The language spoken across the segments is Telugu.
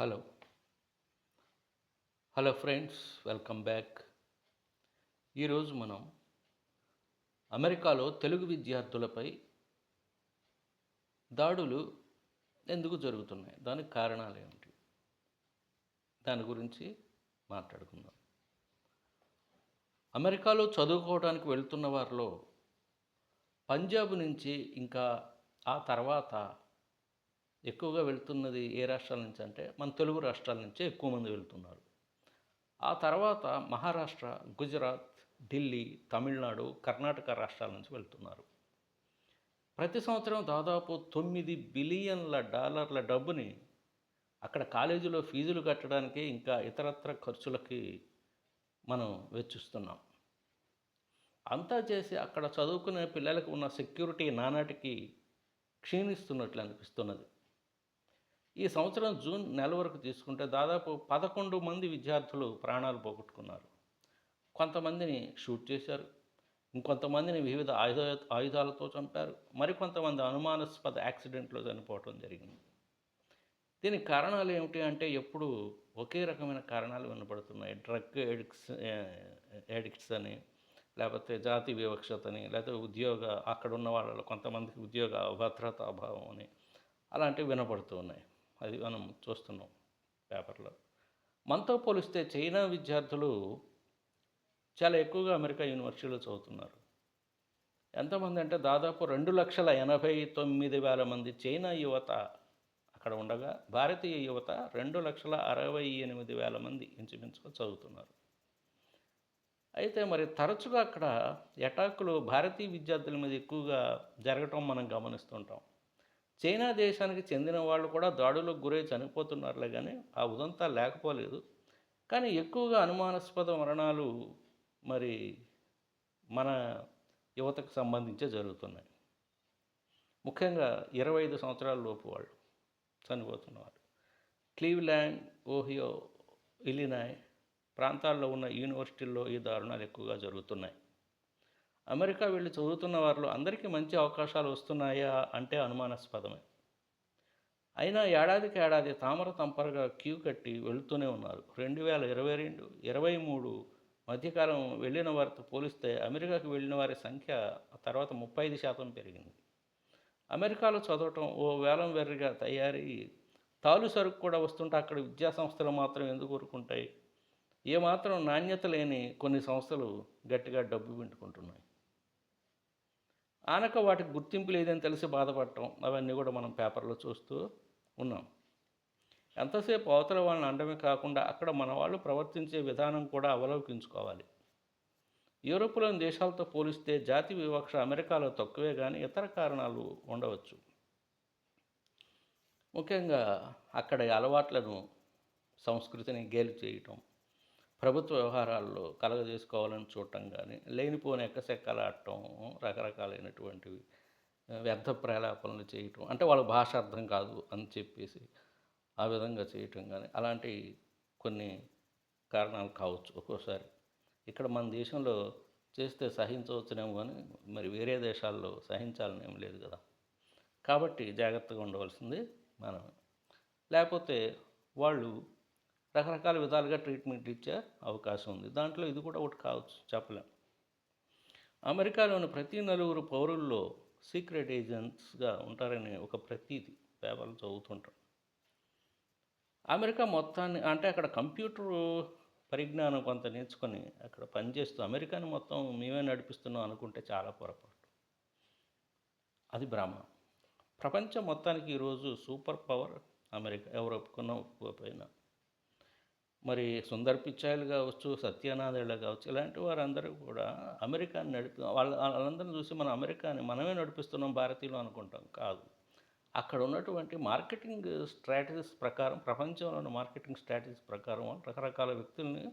Hello. Hello friends welcome back. ఈరోజు మనం అమెరికాలో తెలుగు విద్యార్థులపై దాడులు ఎందుకు జరుగుతున్నాయి? దానికి కారణాలు ఏమిటి? దాని గురించి మాట్లాడుకుందాం. అమెరికాలో చదువుకోవడానికి వెళ్తున్న వారిలో పంజాబ్ నుంచి ఇంకా ఆ తర్వాత ఎక్కువగా వెళ్తున్నది ఏ రాష్ట్రాల నుంచి అంటే మన తెలుగు రాష్ట్రాల నుంచే ఎక్కువ మంది వెళ్తున్నారు. ఆ తర్వాత మహారాష్ట్ర గుజరాత్ ఢిల్లీ తమిళనాడు కర్ణాటక రాష్ట్రాల నుంచి వెళ్తున్నారు. ప్రతి సంవత్సరం దాదాపు తొమ్మిది బిలియన్ల డాలర్ల డబ్బుని అక్కడ కాలేజీలో ఫీజులు కట్టడానికి ఇంకా ఇతరత్ర ఖర్చులకి మనం వెచ్చిస్తున్నాం. అంతా చేసి అక్కడ చదువుకునే పిల్లలకు ఉన్న సెక్యూరిటీ నానాటికి క్షీణిస్తున్నట్లు అనిపిస్తున్నది. ఈ సంవత్సరం జూన్ నెల వరకు తీసుకుంటే దాదాపు పదకొండు మంది విద్యార్థులు ప్రాణాలు పోగొట్టుకున్నారు. కొంతమందిని షూట్ చేశారు. ఇంకొంతమందిని వివిధ ఆయుధ ఆయుధాలతో చంపారు. మరికొంతమంది అనుమానాస్పద యాక్సిడెంట్లో చనిపోవటం జరిగింది. దీనికి కారణాలు ఏమిటి అంటే ఎప్పుడు ఒకే రకమైన కారణాలు వినపడుతున్నాయి. డ్రగ్ ఎడిక్స్ ఎడిక్ట్స్ అని లేకపోతే జాతి వివక్షతని లేకపోతే ఉద్యోగ అక్కడ ఉన్న వాళ్ళలో కొంతమందికి ఉద్యోగ అభద్రత అభావం అని అలాంటివి వినపడుతూ ఉన్నాయి. అది మనం చూస్తున్నాం పేపర్లో. మనతో పోలిస్తే చైనా విద్యార్థులు చాలా ఎక్కువగా అమెరికా యూనివర్సిటీలో చదువుతున్నారు. ఎంతమంది అంటే దాదాపు రెండు లక్షల ఎనభై తొమ్మిది వేల మంది చైనా యువత అక్కడ ఉండగా భారతీయ యువత రెండు లక్షల అరవై ఎనిమిది వేల మంది ఇంచుమించుగా చదువుతున్నారు. అయితే మరి తరచుగా అక్కడ ఎటాకులు భారతీయ విద్యార్థుల మీద ఎక్కువగా జరగటం మనం గమనిస్తుంటాం. చైనా దేశానికి చెందిన వాళ్ళు కూడా దాడులకు గురై చనిపోతున్నారులే కానీ ఆ ఉదంతా లేకపోలేదు. కానీ ఎక్కువగా అనుమానాస్పద మరణాలు మరి మన యువతకు సంబంధించే జరుగుతున్నాయి. ముఖ్యంగా ఇరవై ఐదు సంవత్సరాల లోపు వాళ్ళు చనిపోతున్నవాళ్ళు క్లీవ్ల్యాండ్ ఓహియో ఇలినాయ్ ప్రాంతాల్లో ఉన్న యూనివర్సిటీల్లో ఈ దారుణాలు ఎక్కువగా జరుగుతున్నాయి. అమెరికా వెళ్ళి చదువుతున్న వారిలో అందరికీ మంచి అవకాశాలు వస్తున్నాయా అంటే అనుమానాస్పదమే. అయినా ఏడాదికి ఏడాది తామర తంపరగా క్యూ కట్టి వెళుతూనే ఉన్నారు. రెండు వేల ఇరవై రెండు ఇరవై మూడు మధ్యకాలం వెళ్ళిన వారితో పోలిస్తే అమెరికాకు వెళ్ళిన వారి సంఖ్య తర్వాత ముప్పై ఐదు శాతం పెరిగింది. అమెరికాలో చదవటం ఓ వేలం వెర్రిగా తయారీ తాలు సరుకు కూడా వస్తుంటే అక్కడ విద్యా సంస్థలు మాత్రం ఎందుకు కోరుకుంటాయి ఏమాత్రం నాణ్యత లేని కొన్ని సంస్థలు గట్టిగా డబ్బు వింటుకుంటున్నాయి ఆనక వాటికి గుర్తింపు లేదని తెలిసి బాధపడటం అవన్నీ కూడా మనం పేపర్లో చూస్తూ ఉన్నాం. ఎంతసేపు అవతల వాళ్ళని అండమే కాకుండా అక్కడ మన వాళ్ళు ప్రవర్తించే విధానం కూడా అవలోకించుకోవాలి. యూరోపులోని దేశాలతో పోలిస్తే జాతి వివక్ష అమెరికాలో తక్కువే కానీ ఇతర కారణాలు ఉండవచ్చు. ముఖ్యంగా అక్కడ అలవాట్లను సంస్కృతిని గేలు చేయటం ప్రభుత్వ వ్యవహారాల్లో కలగజేసుకోవాలని చూడటం కానీ లేనిపోని ఎక్కసెక్కలాడటం రకరకాలైనటువంటివి వ్యర్థ ప్రేలాపనలు చేయటం అంటే వాళ్ళ భాష అర్థం కాదు అని చెప్పేసి ఆ విధంగా చేయటం కానీ అలాంటి కొన్ని కారణాలు కావచ్చు ఒక్కోసారి. ఇక్కడ మన దేశంలో చేస్తే సహించవచ్చునేమో కానీ మరి వేరే దేశాల్లో సహించాలని ఏం లేదు కదా. కాబట్టి జాగ్రత్తగా ఉండవలసింది మనం లేకపోతే వాళ్ళు రకరకాల విధాలుగా ట్రీట్మెంట్ ఇచ్చే అవకాశం ఉంది. దాంట్లో ఇది కూడా ఒకటి కావచ్చు చెప్పలేం. అమెరికాలోని ప్రతి నలుగురు పౌరుల్లో సీక్రెట్ ఏజెంట్స్గా ఉంటారని ఒక ప్రతీది పేపర్లు చదువుతుంటాం. అమెరికా మొత్తాన్ని అంటే అక్కడ కంప్యూటర్ పరిజ్ఞానం కొంత నేర్చుకొని అక్కడ పనిచేస్తూ అమెరికాని మొత్తం మేమే నడిపిస్తున్నాం అనుకుంటే చాలా పొరపాటు. అది భ్రమ. ప్రపంచం మొత్తానికి ఈరోజు సూపర్ పవర్ అమెరికా ఎవరు ఒప్పుకున్నా ఒప్పుకోకపోయినా మరి సుందర్ పిచ్చాయిలు కావచ్చు సత్యనాథేళ్ళు కావచ్చు ఇలాంటి వారందరూ కూడా అమెరికాని నడిపి వాళ్ళ వాళ్ళందరిని చూసి మనం అమెరికాని మనమే నడిపిస్తున్నాం భారతీయులు అనుకుంటాం కాదు. అక్కడ ఉన్నటువంటి మార్కెటింగ్ స్ట్రాటజీస్ ప్రకారం ప్రపంచంలోని మార్కెటింగ్ స్ట్రాటజీస్ ప్రకారం రకరకాల వ్యక్తుల్ని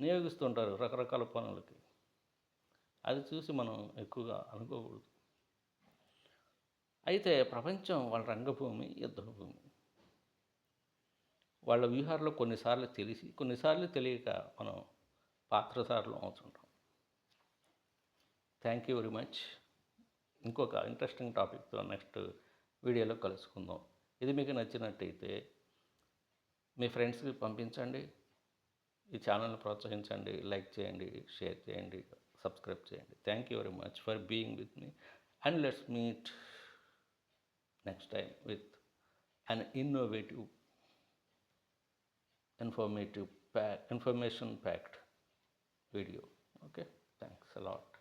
నియోగిస్తుంటారు రకరకాల పనులకి. అది చూసి మనం ఎక్కువగా అనుకోకూడదు. అయితే ప్రపంచం వాళ్ళ రంగభూమి యుద్ధభూమి. వాళ్ళ వ్యూహాల్లో కొన్నిసార్లు తెలిసి కొన్నిసార్లు తెలియక మనం పాత్రసార్లు అవుతుంటాం. థ్యాంక్ యూ వెరీ మచ్ ఇంకొక ఇంట్రెస్టింగ్ టాపిక్తో నెక్స్ట్ వీడియోలో కలుసుకుందాం. ఇది మీకు నచ్చినట్టయితే మీ ఫ్రెండ్స్కి పంపించండి. ఈ ఛానల్ని ప్రోత్సహించండి. లైక్ చేయండి షేర్ చేయండి సబ్స్క్రైబ్ చేయండి. Thank you very much for being with me and let's meet next time with an innovative informative pack information packed video. Okay? Thanks a lot